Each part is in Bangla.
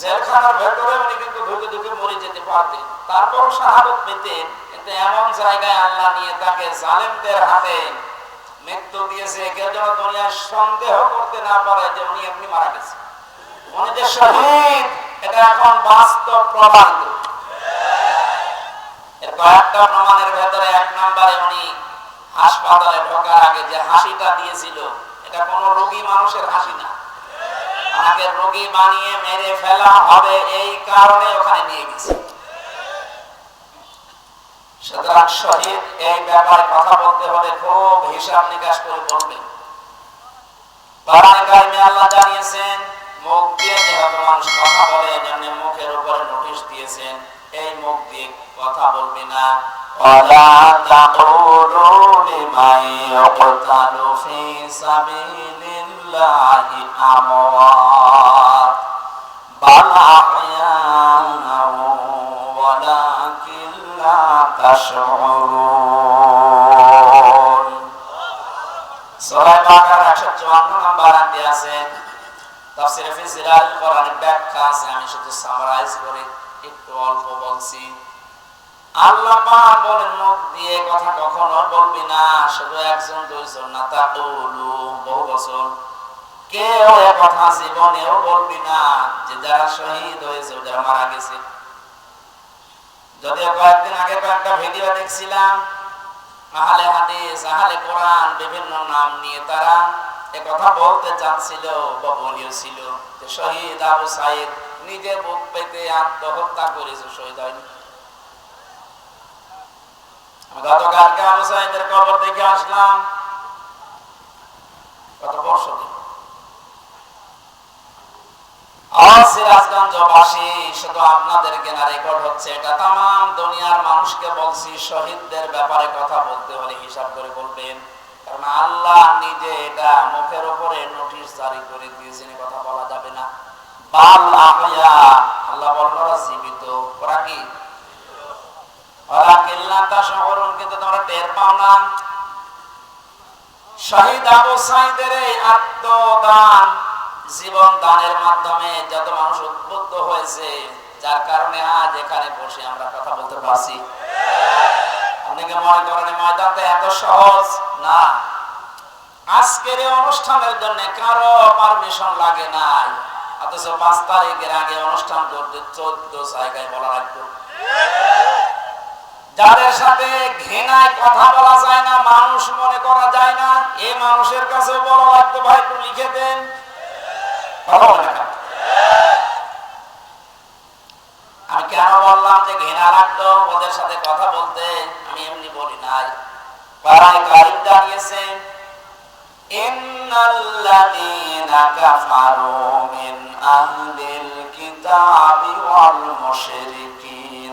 জেলখানার ভেতরে উনি কিন্তু ঢুকে ঢুকে মরে যেতে পারতেন। তারপর শাহাদত পেতেন, কিন্তু এমন জায়গায় আল্লাহ নিয়ে তাকে জালেমদের হাতে মৃত্যু দিয়েছে, কেউ যেন দুনিয়ায় সন্দেহ করতে না পারে যে উনি এমনি মারা গেছে। উনি যে শহীদ, এটা এখন বাস্তব প্রমাণিত এর কয়েকটা প্রমাণের ভেতরে এক নম্বরে উনি হাসপাতালে ঢোকার আগে যে হাসিটা দিয়েছিল, এটা কোন রোগী মানুষের হাসি না। ওনাকে রোগী বানিয়ে মেরে ফেলা হবে এই কারণে ওখানে নিয়ে গেছে। সুতরাং শহীদ এই ব্যাপারে কথা বলতে হলে খুব হিসাব নিকাশ করে বলবেন। মুখ দিয়ে মানুষ কথা বলে মুখের উপরে নোটিশ দিয়েছেন, এই মুখ দিয়ে কথা বলবি না। ولا تقولوا لمن يقتل في سبيل الله أموات بل أحياء ولكن لا تشعرون সূরা বাকারা 154 নম্বর আয়াতে আছে তাফসীরে ফিসিরাল কোরআনের ব্যাখ্যা আছে আমি শুধু সামারাইজ করে একটু অল্প বলছি আল্লাহ বলেন, মুখ দিয়ে কথা কখনো বলবি না, শুধু একজন, দুইজন না, তা বলু বহু বছর। কেউ এ কথা জীবনেও বলবি না যে যারা শহীদ হয়েছে যারা মারা গেছে। যদিও কয়েকদিন আগে কয়েকটা ভিডিও দেখছিলাম, আহলে হাদিস, আহলে কোরআন, বিভিন্ন নাম নিয়ে তারা এ কথা বলতে চাচ্ছিল বা বলিও ছিল শহীদ আবু সাইদ নিজে বুক পেতে আত্মহত্যা করেছে, শহীদ হয়নি। গতকালকে শহীদদের ব্যাপারে কথা বলতে হলে হিসাব করে বলবেন। কারণ আল্লাহ নিজে এটা মুখের উপরে নোটিশ জারি করে দিয়েছেন কথা বলা যাবে না। বাল আল্লাহ বলল জীবিত। ওরা কি? জীবন দানের মাধ্যমে যত মানুষ উদ্বুদ্ধ হয়েছে, যার কারণে আজ এখানে বসে আমরা কথা বলতে পারছি। অনেকে মনে করেন ময়দানটা এত সহজ? না। আজকের এই অনুষ্ঠানের জন্য কারও পারমিশন লাগে নাই। অথচ পাঁচ তারিখের আগে অনুষ্ঠান করতে চোদ্দ জায়গায় বলা লাগতো যাদের সাথে ঘৃণায় কথা বলা যায় না, মানুষ মনে করা যায় না এই মানুষের কাছে বলা লাগতো ভাই, একটু লিখে দেন। আমি কেন? বললাম যে ওদের সাথে কথা বলতে আমি এমনি বলি নাই। পাড়ায় কারিম জানিয়েছেন ইন্নাল্লাযীনা মিন আহলিল কিতাবি ওয়াল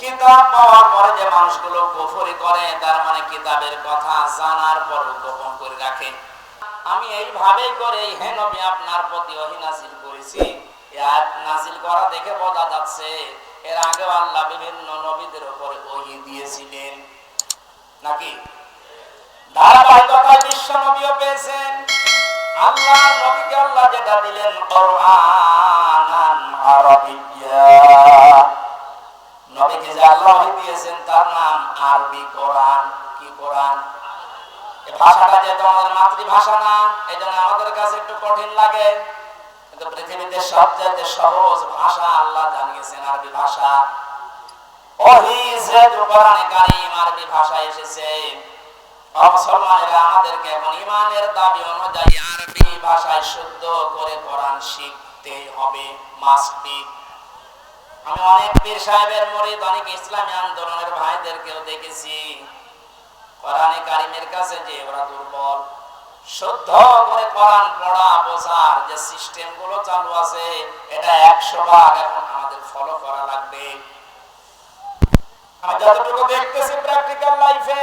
কিতাব পরে যে মানুষগুলো কুফরি করে, তার মানে কিতাবের কথা জানার পর গোপন করে রাখে। আমি এইভাবে করে, হে নবী, আপনার প্রতি ওহী নাজিল করেছি নাজিল করা দেখে বোঝা যাচ্ছে এর আগে আল্লাহ বিভিন্ন নবীদের উপরে ওহী দিয়েছিলেন। নাকি? ধারাবাহিকতায় বিশ্ব নবীও পেয়েছেন। আল্লাহ নবীকে আল্লাহ যেটা দিলেন আরবিয়্যা। নবীকে যে আল্লাহ দিয়েছেন, তার নাম আরবি কোরআন। কি কোরআন? ভাষাটা যেহেতু আমাদের মাতৃভাষা না জন্য আমাদের কাছে একটু কঠিন লাগে। কিন্তু পৃথিবীতে সবচেয়ে সহজ ভাষা আল্লাহ জানিয়েছেন, আরবি ভাষা। শিখতে হবে মাস্ট আমি অনেক পীর সাহেবের মরিদ, অনেক ইসলামী আন্দোলনের ভাইদেরকেও দেখেছি। কোরআনে কারিমের কাছে যে ওরা দুর্বল। শুদ্ধ করে কোরআন পড়া বোঝার যে সিস্টেমগুলো চালু আছে, এটা একশো ভাগ এখন আমাদের ফলো করা লাগবে। আমি যতটুকু দেখতেছি প্র্যাকটিক্যাল লাইফে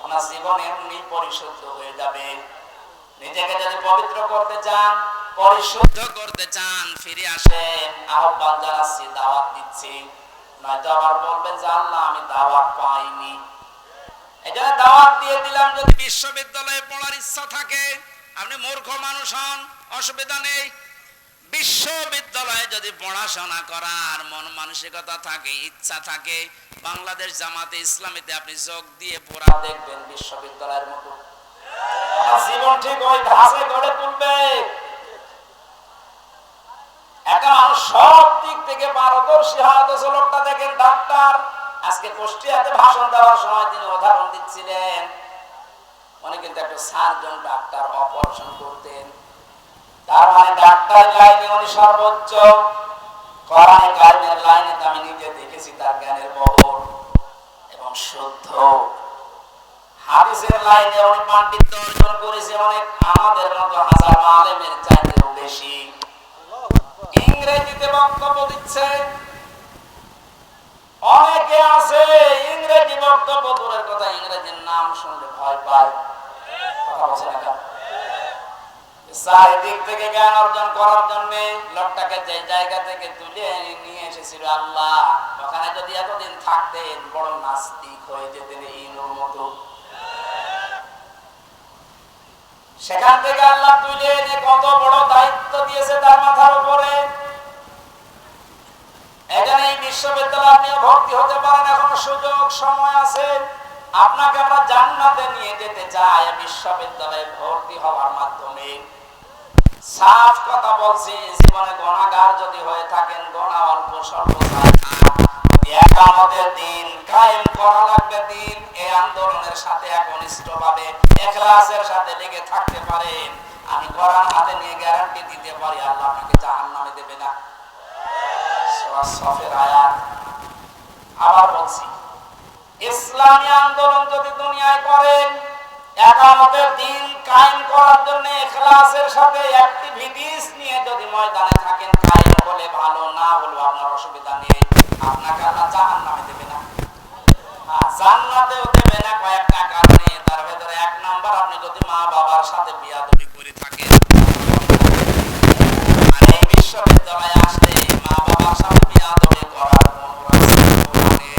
আপনার জীবন এমনি পরিশুদ্ধ হয়ে যাবে। নিজেকে যদি পবিত্র করতে চান, পরিশুদ্ধ করতে চান, ফিরে আসেন। আহ্বান জানাচ্ছি, দাওয়াত দিচ্ছি। নয়তো আবার বলবেন যে, আল্লাহ, আমি দাওয়াত পাইনি। জন্য দাওয়াত দিয়ে দিলাম, যদি বিশ্ববিদ্যালয়ে পড়ার ইচ্ছা থাকে, আপনি মূর্খ মানুষ হন, অসুবিধা নেই। বিশ্ববিদ্যালয়ে যদি পড়াশোনা করার মন মানসিকতা থাকে, ইচ্ছা থাকে, বাংলাদেশ জামাতে ইসলামীতে আপনি যোগ দিয়ে পড়া দেখবেন বিশ্ববিদ্যালয়ের মতো। জীবন ঠিক ওই গড়ে তুলবে। সব দিক থেকে পারদর্শী লোকটা দেখেন ডাক্তার, আজকে কুষ্টিয়াতে ভাষণ দেওয়ার সময় তিনি উদাহরণ দিচ্ছিলেন। উনি কিন্তু একটা সার্জন ডাক্তার, অপারেশন করতেন। তার মানে ডাক্তার লাইনে উনি সর্বোচ্চ। কোরআনে কারিমের লাইনে আমি নিজে দেখেছি তার জ্ঞানের বহর এবং শুদ্ধ হাদিসের লাইনে উনি পাণ্ডিত্য অর্জন করেছে, অনেক আমাদের মতো হাজার আলেমের চাইতেও বেশি। ইংরেজিতে বক্তব্য দিচ্ছে, অনেকে আছে ইংরেজি বক্তব্য দূরের কথা, ইংরেজির নাম শুনলে ভয় পায়। কথা বলছে না? চারিদিক থেকে জ্ঞান অর্জন করার জন্য লোকটাকে যে জায়গা থেকে তুলে নিয়ে এসেছিল আল্লাহ, ওখানে যদি এতদিন থাকতেন, বড় নাস্তিক হয়ে যেতেন মতো। সেখান থেকে আল্লাহ তুলে এনে কত বড় দায়িত্ব দিয়েছে তার মাথার উপরে। এখানে এই বিশ্ববিদ্যালয়ে আপনি ভর্তি হতে পারেন সুযোগ সময় আছে। আপনাকে আমরা জান্নাতে নিয়ে যেতে চাই, বিশ্ববিদ্যালয়ে ভর্তি হওয়ার মাধ্যমে। সাফ কথা বলছি, জীবনে গণাগার যদি হয়ে থাকেন গণা অল্প আমাদের দিন, কায়েম করা লাগবে দিন। এই আন্দোলনের সাথে একনিষ্ঠ ভাবে এখলাসের সাথে লেগে থাকতে পারেন। আমি কোরআন হাতে নিয়ে গ্যারান্টি দিতে পারি, আল্লাহ আপনাকে জাহান্নামে দেবে না। সফের আয়াত। আবার বলছি, ইসলামী আন্দোলন যদি দুনিয়ায় করেন অসুবিধা নেই। আপনাকে আল্লাহ দেবে না। আর জান্নাতেও না কয়েকটা এক নাম্বার, আপনি যদি মা বাবার সাথে বিয়া করে থাকেন আর এই বিশ্ববিদ্যালয়ে আসলে মা বাবার সাথে বিয়াদবি করার কোনো রাস্তা নেই